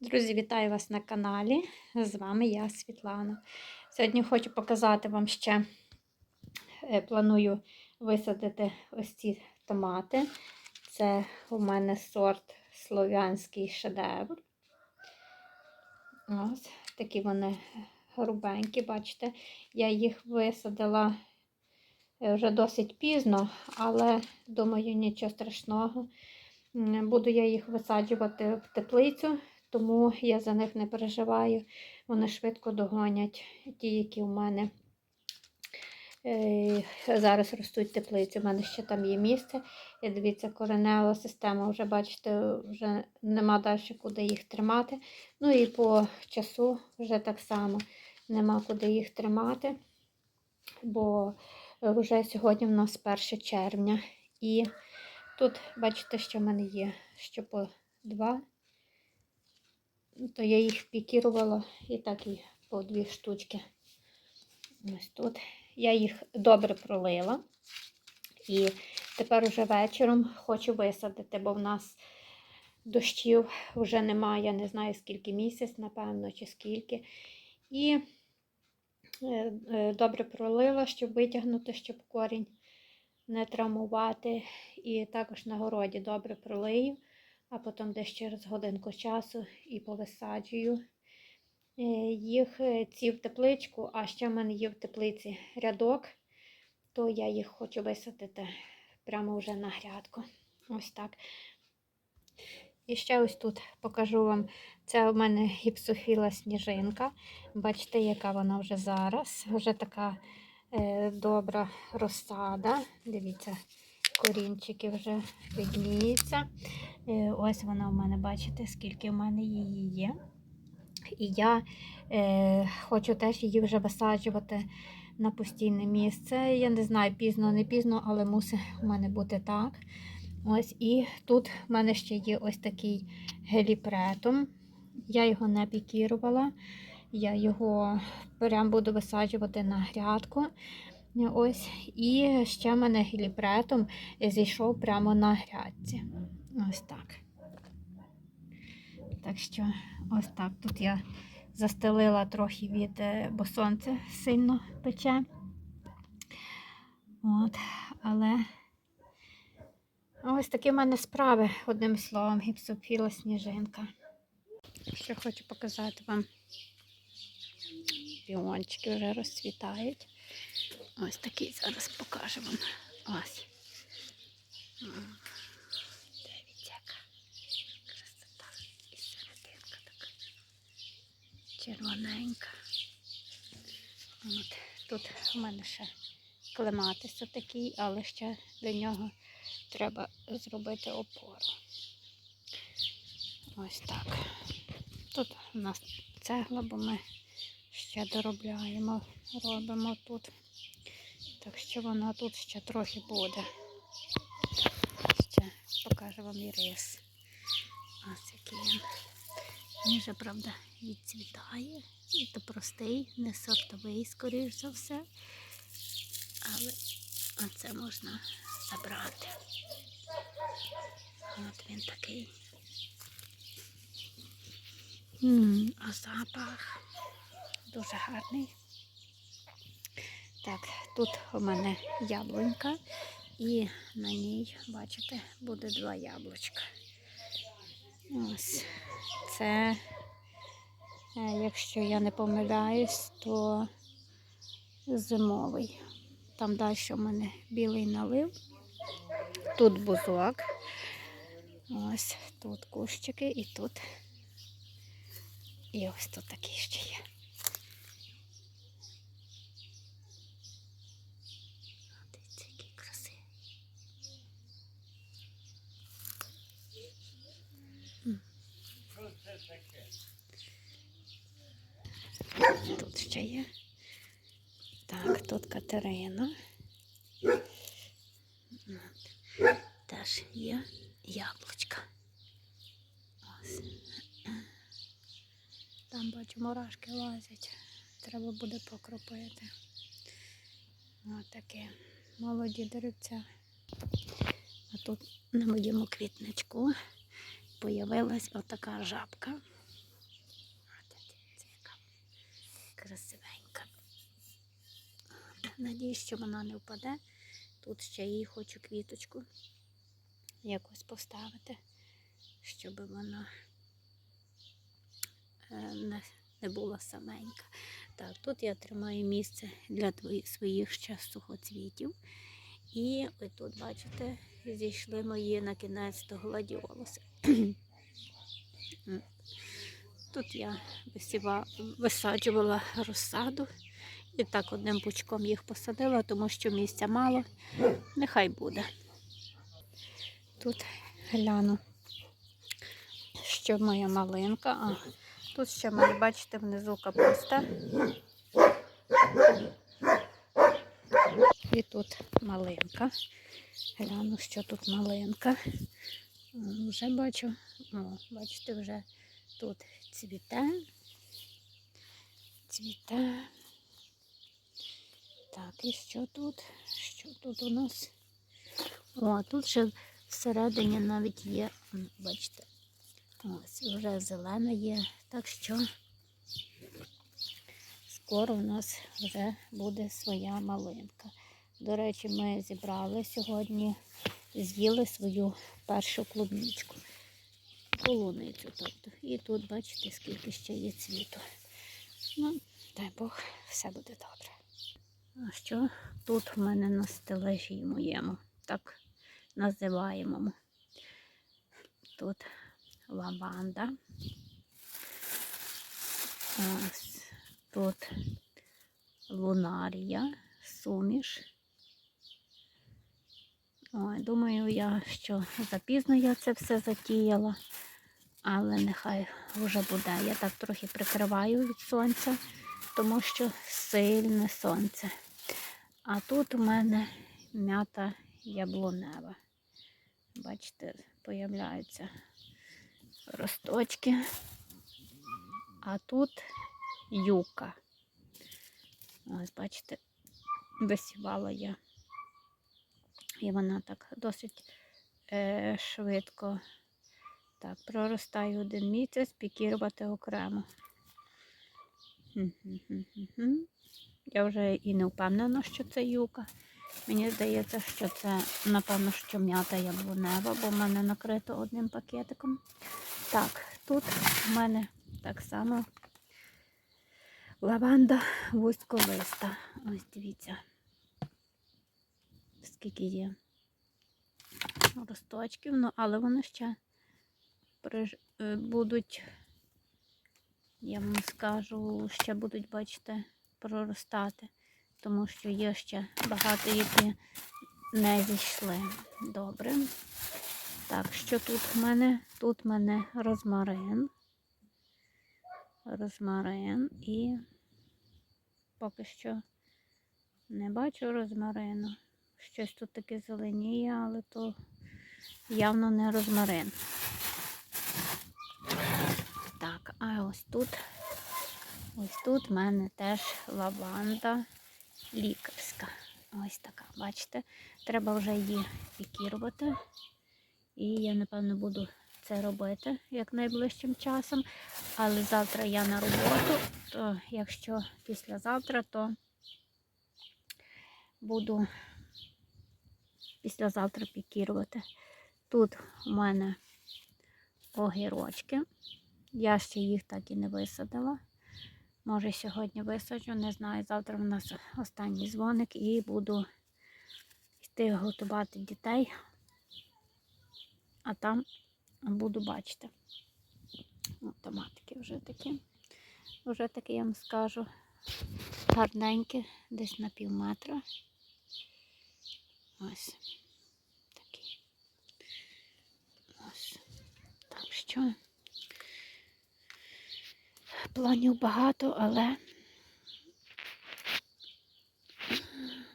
Друзі, вітаю вас на каналі. З вами я, Світлана. Сьогодні хочу показати вам ще, е, планую висадити ось ці томати. Це у мене сорт Слов'янський шедевр. Ось такі вони грубенькі, бачите. Я їх висадила е, вже досить пізно, але думаю, нічого страшного. Буду я їх висаджувати в теплицю, тому я за них не переживаю. Вони швидко догонять ті, які у мене е, зараз ростуть теплиці. У мене ще там є місце. І дивіться, коренева система вже, бачите, вже нема далі куди їх тримати. Ну і по часу вже так само нема куди їх тримати, бо вже сьогодні в нас 1 червня. І тут, бачите, що в мене є, що по два то я їх пікірувала і так і по дві штучки. Ось тут. Я їх добре пролила. І тепер уже вечором хочу висадити, бо в нас дощів вже немає, не знаю скільки місяць, напевно, чи скільки. І е, е, добре пролила, щоб витягнути, щоб корінь не травмувати. І також на городі добре пролию а потім десь через годинку часу і повисаджую е, їх е, ці в тепличку, а ще в мене є в теплиці рядок, то я їх хочу висадити прямо вже на грядку. Ось так. І ще ось тут покажу вам, це у мене гіпсофіла сніжинка. Бачите, яка вона вже зараз. Вже така е, добра розсада. Дивіться, корінчики вже видніються. Е, ось вона у мене, бачите, скільки в мене її є. І я е, хочу теж її вже висаджувати на постійне місце. Я не знаю, пізно, не пізно, але мусить у мене бути так. Ось І тут в мене ще є ось такий геліпретум. Я його не пікірувала. Я його прям буду висаджувати на грядку. Ось, І ще в мене геліпретум зійшов прямо на грядці. Ось так. Так що, ось так. Тут я застелила трохи від, е, бо сонце сильно пече. От, але ось такі в мене справи, одним словом, гіпсофіла сніжинка. Ще хочу показати вам. Піончики вже розцвітають. Ось такий зараз покажу вам. Ось. Дивіться, яка красота. І серединка така червоненька. От. Тут у мене ще клематис такий, але ще для нього треба зробити опору. Ось так. Тут у нас цегла, бо ми ще доробляємо, робимо тут. Так що вона тут ще трохи буде. Ще покажу вам і рис. Ось який він. Він вже, правда, відцвітає. І то простий, не сортовий, скоріш за все. Але оце можна забрати. От він такий. А запах дуже гарний. Так, тут у мене яблунька, і на ній, бачите, буде два яблучка. Ось це, е, якщо я не помиляюсь, то зимовий. Там далі у мене білий налив. Тут бузок. Ось тут кущики і тут. І ось тут такий ще є. Дивіться, який красивий. М. Тут ще є. Так, тут Катерина. Теж є яблучка. Ось. Там бачу, мурашки лазять. Треба буде покропити. Ось таке молоді деревця. А тут на моєму квітничку появилась отака жабка. Надіюсь, що вона не впаде. Тут ще їй хочу квіточку якось поставити, щоб вона е, не, не була саменька. Так, тут я тримаю місце для своїх ще сухоцвітів. І ось тут, бачите, зійшли мої на кінець до гладіолуси. Тут я висіва, висаджувала розсаду і так одним пучком їх посадила, тому що місця мало. Нехай буде. Тут гляну, що моя малинка. А, тут ще мене, бачите, внизу капуста. І тут малинка. Гляну, що тут малинка. Вже бачу, о, бачите, вже тут цвіте. Цвіте. Так, і що тут? Що тут у нас? О, тут ще всередині навіть є, бачите, ось вже зелена є. Так що скоро у нас вже буде своя малинка. До речі, ми зібрали сьогодні, з'їли свою першу клубничку. Полуницю, тобто. І тут бачите, скільки ще є цвіту. Ну, дай Бог, все буде добре. Що тут в мене на стележі моєму, так називаємому. Тут лаванда. Тут лунарія, суміш. Ой, думаю, я що запізно я це все затіяла, але нехай вже буде. Я так трохи прикриваю від сонця, тому що сильне сонце. А тут у мене м'ята яблунева. Бачите, появляються росточки. А тут юка. Ось, бачите, висівала я. І вона так досить е, швидко так, проростає один місяць, пікірувати окремо. Хм-хм-хм-хм. Я вже і не впевнена, що це юка. Мені здається, що це, напевно, що м'ята яблунева, бо в мене накрито одним пакетиком. Так, тут в мене так само лаванда вузьколиста. Ось дивіться, скільки є росточків, ну, але вони ще приж... е, будуть, я вам скажу, ще будуть, бачите, проростати, тому що є ще багато, які не зійшли. Добре. Так, що тут в мене? Тут в мене розмарин. Розмарин і поки що не бачу розмарину. Щось тут таке зеленіє, але то явно не розмарин. Так, а ось тут, ось тут в мене теж лаванда лікарська. Ось така, бачите, треба вже її пікірувати. І я, напевно, буду це робити як найближчим часом. Але завтра я на роботу, то якщо післязавтра, то буду післязавтра пікірувати. Тут у мене огірочки. Я ще їх так і не висадила. Може, сьогодні висаджу, не знаю. Завтра в нас останній дзвоник і буду йти готувати дітей. А там буду бачити. О, томатики вже такі. Вже такі, я вам скажу, гарненькі, десь на пів метра. Ось такі. Ось. Так що планів багато, але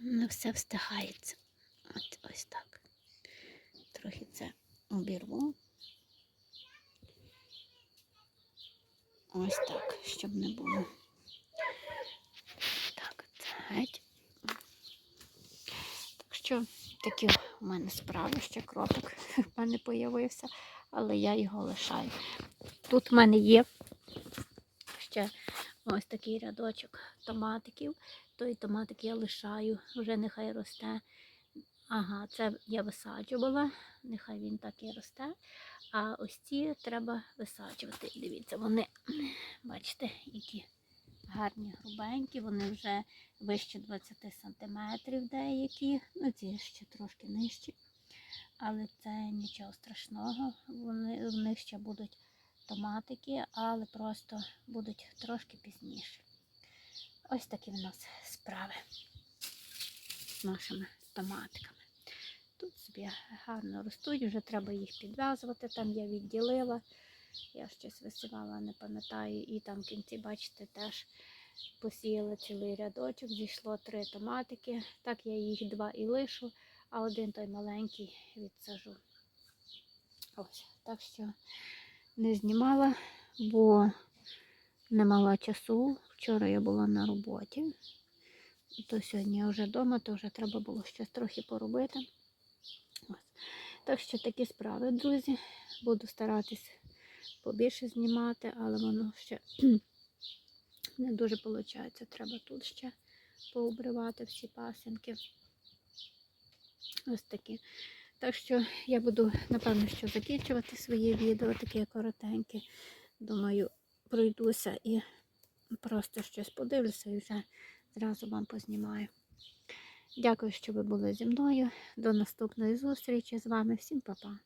не все встигається. От ось так. Трохи це обірву. Ось так, щоб не було. Так, це геть. Так що такі у мене справи, ще кропик в мене появився, але я його лишаю. Тут в мене є ще Ось такий рядочок томатиків. Той томатик я лишаю, вже нехай росте. Ага, це я висаджувала, нехай він так і росте. А ось ці треба висаджувати. Дивіться, вони, бачите, які гарні грубенькі, вони вже вище 20 сантиметрів деякі. Ну, ці ще трошки нижчі. Але це нічого страшного. Вони, в них ще будуть томатики, але просто будуть трошки пізніше. Ось такі в нас справи з нашими томатиками. Тут собі гарно ростуть, вже треба їх підв'язувати. Там я відділила. Я щось висівала, не пам'ятаю. І там в кінці, бачите, теж посіяла цілий рядочок, зійшло три томатики. Так я їх два і лишу, а один той маленький відсажу. Ось, так що не знімала, бо не мала часу. Вчора я була на роботі. То сьогодні я вже вдома, то вже треба було щось трохи поробити. Ось. Так що такі справи, друзі. Буду старатись побільше знімати, але воно ще не дуже виходить. Треба тут ще поубривати всі пасинки. Ось такі. Так що я буду, напевно, що закінчувати своє відео, таке коротеньке. Думаю, пройдуся і просто щось подивлюся і вже зразу вам познімаю. Дякую, що ви були зі мною. До наступної зустрічі з вами. Всім па-па.